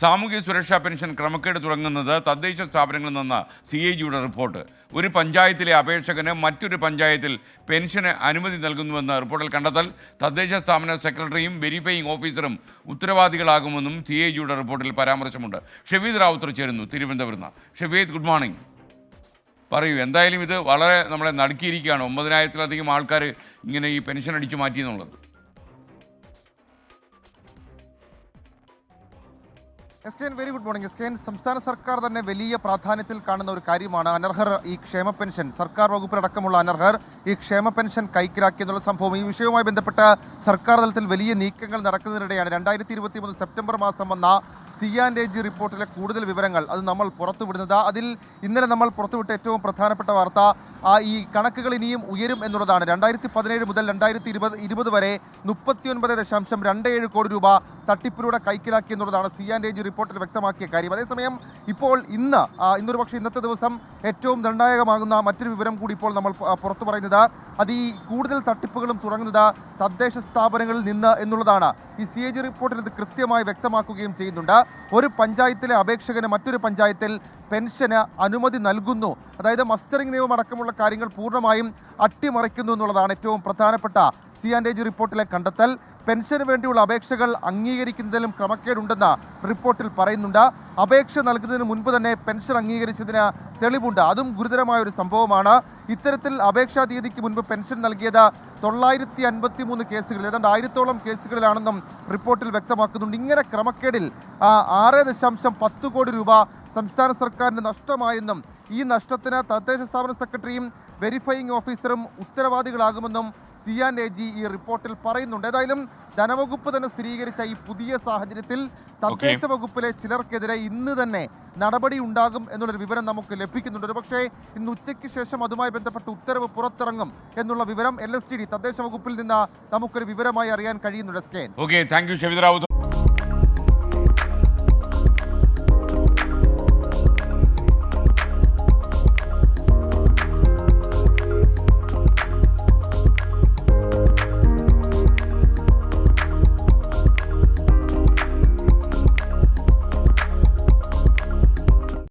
സാമൂഹ്യ സുരക്ഷാ പെൻഷൻ ക്രമക്കേട് തുടങ്ങുന്നത് തദ്ദേശ സ്ഥാപനങ്ങളിൽ നിന്ന് സി എ ജിയുടെ റിപ്പോർട്ട്. ഒരു പഞ്ചായത്തിലെ അപേക്ഷകന് മറ്റൊരു പഞ്ചായത്തിൽ പെൻഷന് അനുമതി നൽകുന്നുവെന്ന റിപ്പോർട്ടിൽ കണ്ടെത്തൽ തദ്ദേശ സ്ഥാപന സെക്രട്ടറിയും വെരിഫയിങ് ഓഫീസറും ഉത്തരവാദികളാകുമെന്നും സി എ ജിയുടെ റിപ്പോർട്ടിൽ പരാമർശമുണ്ട്. ഷെഫീദ് റാവുത്തർ ചേരുന്നു തിരുവനന്തപുരത്ത് ഷെവീദ് ഗുഡ് മോർണിംഗ്. പറയൂ എന്തായാലും ഇത് വളരെ നമ്മളെ നടുക്കിയിരിക്കുകയാണ്. ഒമ്പതിനായിരത്തിലധികം ആൾക്കാർ ഇങ്ങനെ ഈ പെൻഷൻ അടിച്ചു മാറ്റി എന്നുള്ളത്. S K N very good morning S K N സംസ്ഥാന സർക്കാർ തന്നെ വലിയ പ്രാധാന്യത്തിൽ കാണുന്ന ഒരു കാര്യമാണ് അനർഹർ ഈ ക്ഷേമ പെൻഷൻ. സർക്കാർ വകുപ്പിലടക്കമുള്ള അനർഹർ ഈ ക്ഷേമ പെൻഷൻ കൈക്കലാക്കി എന്നുള്ള സംഭവം ഈ വിഷയവുമായി ബന്ധപ്പെട്ട സർക്കാർ തലത്തിൽ വലിയ നീക്കങ്ങൾ നടക്കുന്നതിനിടെയാണ് രണ്ടായിരത്തി ഇരുപത്തി മൂന്ന് സെപ്റ്റംബർ മാസം വന്ന സി ആൻഡ് എ ജി റിപ്പോർട്ടിലെ കൂടുതൽ വിവരങ്ങൾ അത് നമ്മൾ പുറത്തുവിടുന്നത്. അതിൽ ഇന്നലെ നമ്മൾ പുറത്തുവിട്ട ഏറ്റവും പ്രധാനപ്പെട്ട വാർത്ത ഈ കണക്കുകൾ ഇനിയും ഉയരും എന്നുള്ളതാണ്. രണ്ടായിരത്തി പതിനേഴ് മുതൽ രണ്ടായിരത്തി ഇരുപത് ഇരുപത് വരെ മുപ്പത്തിയൊൻപത് ദശാംശം രണ്ട് ഏഴ് കോടി രൂപ തട്ടിപ്പിലൂടെ കൈക്കലാക്കി എന്നുള്ളതാണ് സി ആൻഡ് എ ജി റിപ്പോർട്ടിൽ വ്യക്തമാക്കിയ കാര്യം. അതേസമയം ഇപ്പോൾ ഇന്ന് ഇന്നൊരു പക്ഷേ ഇന്നത്തെ ദിവസം ഏറ്റവും നിർണായകമാകുന്ന മറ്റൊരു വിവരം കൂടി ഇപ്പോൾ നമ്മൾ പുറത്തു പറയുന്നത് അത് ഈ കൂടുതൽ തട്ടിപ്പുകളും തുടങ്ങുന്നത് തദ്ദേശ സ്ഥാപനങ്ങളിൽ നിന്ന് എന്നുള്ളതാണ്. ഈ സി എ ജി റിപ്പോർട്ടിൽ ഇത് കൃത്യമായി വ്യക്തമാക്കുകയും ചെയ്യുന്നുണ്ട്. ഒരു പഞ്ചായത്തിലെ അപേക്ഷകന് മറ്റൊരു പഞ്ചായത്തിൽ പെൻഷന് അനുമതി നൽകുന്നു. അതായത് മസ്റ്ററിംഗ് നിയമം അടക്കമുള്ള കാര്യങ്ങൾ പൂർണമായും അട്ടിമറിക്കുന്നു എന്നുള്ളതാണ് ഏറ്റവും പ്രധാനപ്പെട്ട സി ആൻഡ് എജി റിപ്പോർട്ടിലെ കണ്ടെത്തൽ പെൻഷന് വേണ്ടിയുള്ള അപേക്ഷകൾ അംഗീകരിക്കുന്നതിലും ക്രമക്കേടുണ്ടെന്ന് റിപ്പോർട്ടിൽ പറയുന്നുണ്ട്. അപേക്ഷ നൽകുന്നതിന് മുൻപ് തന്നെ പെൻഷൻ അംഗീകരിച്ചതിന് തെളിവുണ്ട്. അതും ഗുരുതരമായ ഒരു സംഭവമാണ്. ഇത്തരത്തിൽ അപേക്ഷാ തീയതിക്ക് മുൻപ് പെൻഷൻ നൽകിയത് തൊള്ളായിരത്തി അൻപത്തി മൂന്ന് കേസുകൾ ഏതാണ്ട് ആയിരത്തോളം കേസുകളിലാണെന്നും റിപ്പോർട്ടിൽ വ്യക്തമാക്കുന്നുണ്ട്. ഇങ്ങനെ ക്രമക്കേടിൽ ആറ് ദശാംശം പത്ത് കോടി രൂപ സംസ്ഥാന സർക്കാരിന് നഷ്ടമായെന്നും ഈ നഷ്ടത്തിന് തദ്ദേശ സ്ഥാപന സെക്രട്ടറിയും വെരിഫയിങ് ഓഫീസറും ഉത്തരവാദികളാകുമെന്നും സി ആൻഡ് എ ജി ഈ റിപ്പോർട്ടിൽ പറയുന്നുണ്ട്. ഏതായാലും ധനവകുപ്പ് തന്നെ സ്ഥിരീകരിച്ച ഈ പുതിയ സാഹചര്യത്തിൽ തദ്ദേശ വകുപ്പിലെ ചിലർക്കെതിരെ ഇന്ന് തന്നെ നടപടി ഉണ്ടാകും എന്നുള്ളൊരു വിവരം നമുക്ക് ലഭിക്കുന്നുണ്ട്. ഒരുപക്ഷേ ഇന്ന് ഉച്ചയ്ക്ക് ശേഷം അതുമായി ബന്ധപ്പെട്ട് ഉത്തരവ് പുറത്തിറങ്ങും എന്നുള്ള വിവരം എൽ എസ് ടി ഡി തദ്ദേശ വകുപ്പിൽ നിന്ന് നമുക്കൊരു വിവരമായി അറിയാൻ കഴിയുന്നുണ്ട്. സ്കേൻ ഓക്കെ താങ്ക് യു